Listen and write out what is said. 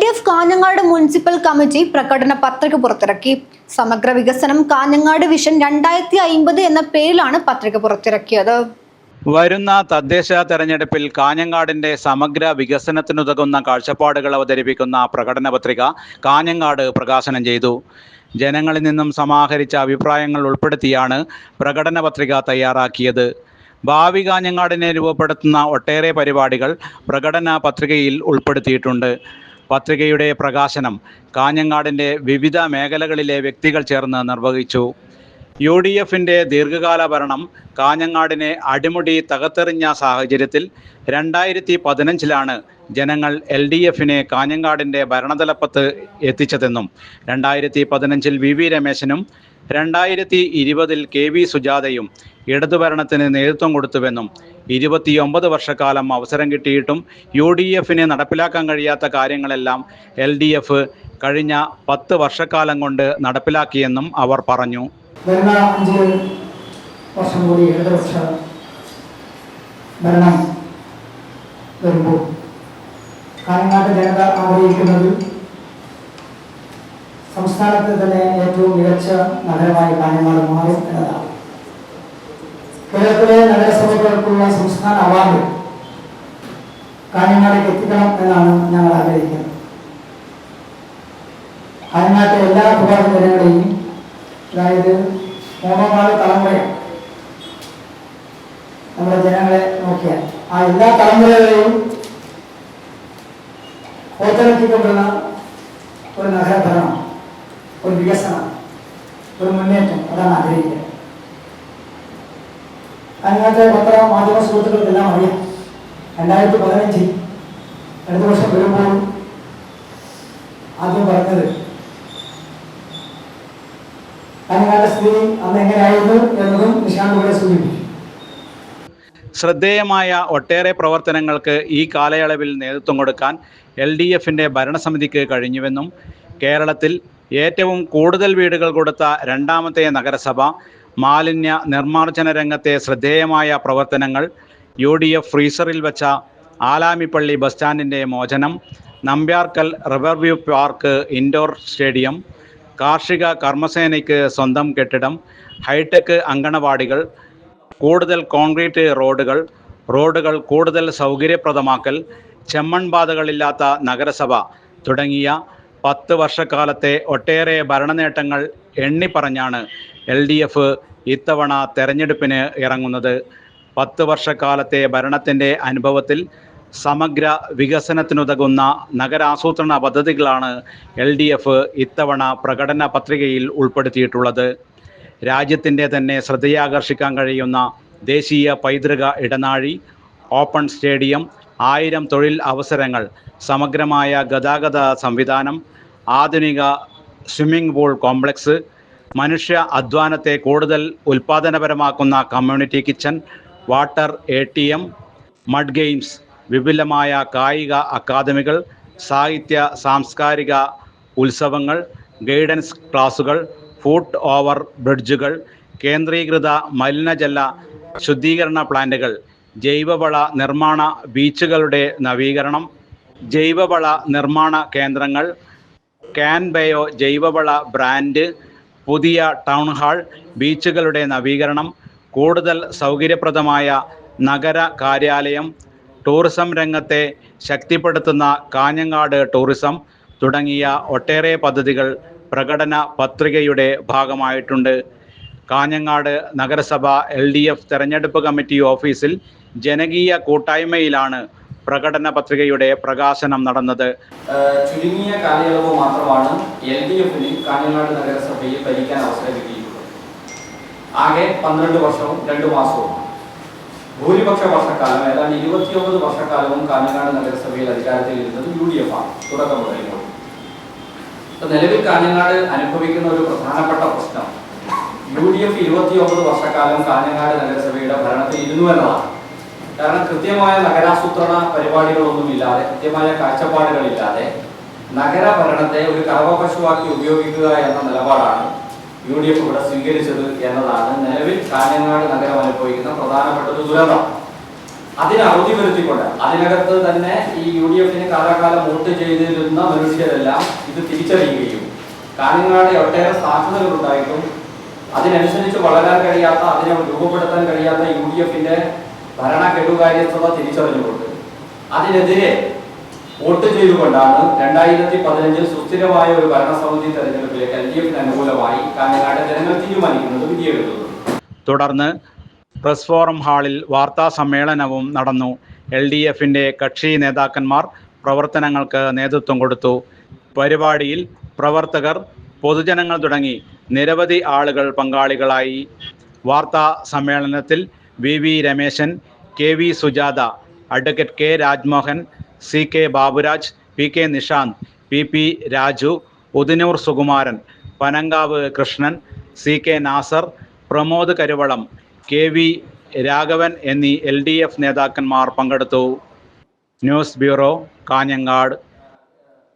D F Kanhangad municipal committee പ്രകടന പത്രിക പുറത്തിറക്കി. സമഗ്ര വികസനം കാഞ്ഞങ്ങാട് വിഷൻ രണ്ടായിരത്തി അയിമ്പത് എന്ന പേരിലാണ് പത്രിക പുറത്തിറക്കിയത്. വരുന്ന തദ്ദേശ തെരഞ്ഞെടുപ്പിൽ കാഞ്ഞങ്ങാടിന്റെ സമഗ്ര വികസനത്തിനുതകുന്ന കാഴ്ചപ്പാടുകൾ അവതരിപ്പിക്കുന്ന പ്രകടന പത്രിക കാഞ്ഞങ്ങാട് പ്രകാശനം ചെയ്തു. ജനങ്ങളിൽ നിന്നും സമാഹരിച്ച അഭിപ്രായങ്ങൾ ഉൾപ്പെടുത്തിയാണ് പ്രകടന പത്രിക തയ്യാറാക്കിയത്. ഭാവി കാഞ്ഞങ്ങാടിനെ രൂപപ്പെടുത്തുന്ന ഒട്ടേറെ പരിപാടികൾ പ്രകടന പത്രികയിൽ ഉൾപ്പെടുത്തിയിട്ടുണ്ട്. പത്രികയുടെ പ്രകാശനം കാഞ്ഞങ്ങാടിന്റെ വിവിധ മേഖലകളിലെ വ്യക്തികൾ ചേർന്ന് നിർവഹിച്ചു. യു ഡി എഫിന്റെ ദീർഘകാല ഭരണം കാഞ്ഞങ്ങാടിനെ അടിമുടി തകർത്തെറിഞ്ഞ സാഹചര്യത്തിൽ രണ്ടായിരത്തി പതിനഞ്ചിലാണ് ജനങ്ങൾ എൽ ഡി എഫിനെ കാഞ്ഞങ്ങാടിന്റെ ഭരണതലപ്പത്ത് എത്തിച്ചതെന്നും രണ്ടായിരത്തി പതിനഞ്ചിൽ വി വി രമേശനും രണ്ടായിരത്തി ഇരുപതിൽ കെ വി സുജാതയും ഇടതുഭരണത്തിന് നേതൃത്വം കൊടുത്തുവെന്നും ഇരുപത്തിയൊമ്പത് വർഷക്കാലം അവസരം കിട്ടിയിട്ടും യു ഡി എഫിന് നടപ്പിലാക്കാൻ കഴിയാത്ത കാര്യങ്ങളെല്ലാം എൽ ഡി എഫ് കഴിഞ്ഞ പത്ത് വർഷക്കാലം കൊണ്ട് നടപ്പിലാക്കിയെന്നും അവർ പറഞ്ഞു. ജനത സംസ്ഥാനത്ത് തന്നെ ഏറ്റവും മികച്ച നഗരമായി കാഞ്ഞങ്ങാട് മാറും എന്നതാണ്. കേരളത്തിലെ നഗരസഭകൾക്കുള്ള സംസ്ഥാന അവാർഡ് കാഞ്ഞങ്ങാടേക്ക് എത്തിക്കണം എന്നാണ് ഞങ്ങൾ ആഗ്രഹിക്കുന്നത്. അതിനകത്ത് എല്ലാ വിഭാഗ ജനങ്ങളെയും അതായത് മൂന്നാൽ തലമുറ നമ്മുടെ ജനങ്ങളെ നോക്കിയാൽ. ആ എല്ലാ തലമുറകളെയും പ്രോത്സാഹിപ്പിക്കൊണ്ടുള്ള ഒരു നഗരഭരണം ഒരു വികസനം ഒരു മുന്നേറ്റം അതാണ് ആഗ്രഹിക്കുന്നത്. അതിനകത്ത് പത്ര മാധ്യമ സുഹൃത്തുക്കൾക്കെല്ലാം അറിയാം. രണ്ടായിരത്തി പതിനഞ്ചിൽ അടുത്ത വർഷം വരുമ്പോൾ ആദ്യം പറഞ്ഞത് അതിനാലെ സ്ഥിതി അന്ന് എങ്ങനെയായിരുന്നു എന്നതും നിശാന്ത് ഇവിടെ സൂചിപ്പിച്ചു. ശ്രദ്ധേയമായ ഒട്ടേറെ പ്രവർത്തനങ്ങൾക്ക് ഈ കാലയളവിൽ നേതൃത്വം കൊടുക്കാൻ എൽ ഡി എഫിന്റെ ഭരണസമിതിക്ക് കഴിഞ്ഞുവെന്നും കേരളത്തിൽ ഏറ്റവും കൂടുതൽ വീടുകൾ കൊടുത്ത രണ്ടാമത്തെ നഗരസഭ മാലിന്യ നിർമ്മാർജന രംഗത്തെ ശ്രദ്ധേയമായ പ്രവർത്തനങ്ങൾ യു ഡി എഫ് ഫ്രീസറിൽ വെച്ച ആലാമിപ്പള്ളി ബസ് സ്റ്റാൻഡിന്റെ മോചനം Nambiarkkal riverview park indoor stadium കാർഷിക കർമ്മസേനയ്ക്ക് സ്വന്തം കെട്ടിടം ഹൈടെക് അങ്കണവാടികൾ കൂടുതൽ കോൺക്രീറ്റ് റോഡുകൾ റോഡുകൾ കൂടുതൽ സൗകര്യപ്രദമാക്കൽ ചെമ്മൺ പാതകളില്ലാത്ത നഗരസഭ തുടങ്ങിയ പത്ത് വർഷക്കാലത്തെ ഒട്ടേറെ ഭരണനേട്ടങ്ങൾ എണ്ണിപ്പറഞ്ഞാണ് എൽ ഡി എഫ് ഇത്തവണ തെരഞ്ഞെടുപ്പിന് ഇറങ്ങുന്നത്. പത്ത് വർഷക്കാലത്തെ ഭരണത്തിന്റെ അനുഭവത്തിൽ സമഗ്ര വികസനത്തിനുതകുന്ന നഗരാസൂത്രണ പദ്ധതികളാണ് എൽ ഡി എഫ് ഇത്തവണ പ്രകടന പത്രികയിൽ ഉൾപ്പെടുത്തിയിട്ടുള്ളത്. രാജ്യത്തിന്റെ തന്നെ ശ്രദ്ധയാകർഷിക്കാൻ കഴിയുന്ന ദേശീയ പൈതൃക ഇടനാഴി ഓപ്പൺ സ്റ്റേഡിയം ആയിരം തൊഴിൽ അവസരങ്ങൾ സമഗ്രമായ ഗതാഗത സംവിധാനം ആധുനിക സ്വിമ്മിംഗ് പൂൾ കോംപ്ലക്സ് മനുഷ്യ അധ്വാനത്തെ കൂടുതൽ ഉൽപാദനപരമാക്കുന്ന community kitchen water A T M mud games വിപുലമായ കായിക അക്കാദമികൾ സാഹിത്യ സാംസ്കാരിക ഉത്സവങ്ങൾ ഗൈഡൻസ് ക്ലാസുകൾ ഫുട് ഓവർ ബ്രിഡ്ജുകൾ കേന്ദ്രീകൃത മലിനജല ശുദ്ധീകരണ പ്ലാന്റുകൾ ജൈവവള നിർമ്മാണ ബീച്ചുകളുടെ നവീകരണം ജൈവവള നിർമ്മാണ കേന്ദ്രങ്ങൾ കാൻബയോ ജൈവവള ബ്രാൻഡ് പുതിയ ടൗൺ ഹാൾ ബീച്ചുകളുടെ നവീകരണം കൂടുതൽ സൗകര്യപ്രദമായ നഗര കാര്യാലയം ടൂറിസം രംഗത്തെ ശക്തിപ്പെടുത്തുന്ന കാഞ്ഞങ്ങാട് ടൂറിസം തുടങ്ങിയ ഒട്ടേറെ പദ്ധതികൾ പ്രകടന പത്രികയുടെ ഭാഗമായിട്ടുണ്ട്. കാഞ്ഞങ്ങാട് നഗരസഭ എൽ ഡി എഫ് തെരഞ്ഞെടുപ്പ് കമ്മിറ്റി ഓഫീസിൽ ജനകീയ കൂട്ടായ്മയിലാണ് പ്രകടന പത്രികയുടെ പ്രകാശനം നടന്നത്. ചുരുങ്ങിയ കാലയളവ് മാത്രമാണ് എൽ ഡി എഫിന് കാഞ്ഞങ്ങാട് നഗരസഭയിൽ ഭരിക്കാൻ അവസരം കിട്ടിയിട്ടുള്ളത് ആകെ പന്ത്രണ്ട് വർഷവും രണ്ടു മാസവും. ഭൂരിപക്ഷ വർഷക്കാലം ഏതാണ്ട് ഇരുപത്തിയൊമ്പത് വർഷക്കാലവും കാഞ്ഞങ്ങാട് നഗരസഭയിൽ അധികാരത്തിൽ ഇരുന്നത് യു ഡി എഫ് ആണ് തുടക്കം മുതൽ നിലവിൽ കാഞ്ഞങ്ങാട് അനുഭവിക്കുന്ന ഒരു പ്രധാനപ്പെട്ട പ്രശ്നം യു ഡി എഫ് ഇരുപത്തിയൊമ്പത് വർഷക്കാലം കാഞ്ഞങ്ങാട് നഗരസഭയുടെ ഭരണത്തിൽ ഇരുന്നു എന്നതാണ്. കാരണം കൃത്യമായ നഗരാസൂത്രണ പരിപാടികളൊന്നുമില്ലാതെ കൃത്യമായ കാഴ്ചപ്പാടുകളില്ലാതെ നഗരഭരണത്തെ ഒരു കറവപശുവാക്കി ഉപയോഗിക്കുക എന്ന നിലപാടാണ് യു ഡി എഫ് ഇവിടെ സ്വീകരിച്ചത് എന്നതാണ് നിലവിൽ കാഞ്ഞങ്ങാട് നഗരം അനുഭവിക്കുന്ന പ്രധാനപ്പെട്ട ഒരു ദുരന്തം. അതിന് അവധി വരുത്തിക്കൊണ്ട് അതിനകത്ത് തന്നെ ഈ യു ഡി എഫിന് കാലാകാലം വോട്ട് ചെയ്തിരുന്ന മനുഷ്യരെല്ലാം ഇത് തിരിച്ചറിയുകയും കാഞ്ഞങ്ങാട് ഒട്ടേറെ സാധ്യതകൾ ഉണ്ടായിട്ടും അതിനനുസരിച്ച് വളരാൻ കഴിയാത്ത അതിനെ രൂപപ്പെടുത്താൻ കഴിയാത്ത യു ഡി എഫിന്റെ ഭരണ തിരിച്ചറിഞ്ഞുകൊണ്ട്. അതിനെതിരെ വോട്ട് ചെയ്തുകൊണ്ടാണ് രണ്ടായിരത്തി പതിനഞ്ചിൽ സുസ്ഥിരമായ ഒരു ഭരണസമിതി തെരഞ്ഞെടുപ്പിലേക്ക് എൽ ഡി എഫിന് അനുകൂലമായി കാഞ്ഞങ്ങാട് ജനങ്ങൾ തീരുമാനിക്കുന്നത് വിധിയെഴുതുന്നത്. തുടർന്ന് പ്രസ് ഫോറം ഹാളിൽ വാർത്താ സമ്മേളനവും നടന്നു. എൽ ഡി എഫിന്റെ കക്ഷി നേതാക്കന്മാർ പ്രവർത്തനങ്ങൾക്ക് നേതൃത്വം കൊടുത്തു. പരിപാടിയിൽ പ്രവർത്തകർ പൊതുജനങ്ങൾ തുടങ്ങി നിരവധി ആളുകൾ പങ്കാളികളായി. വാർത്താ സമ്മേളനത്തിൽ V V Rameshan K V Sujatha advocate K Rajmohan C K Baburaj P K Nishanth P P Raju Udinur Sukumaran Panankavu Krishnan C K Nasar Pramod Karuvalam K V Raghavan എന്നീ എൽ ഡി എഫ് നേതാക്കന്മാർ പങ്കെടുത്തു. News bureau Kanhangad.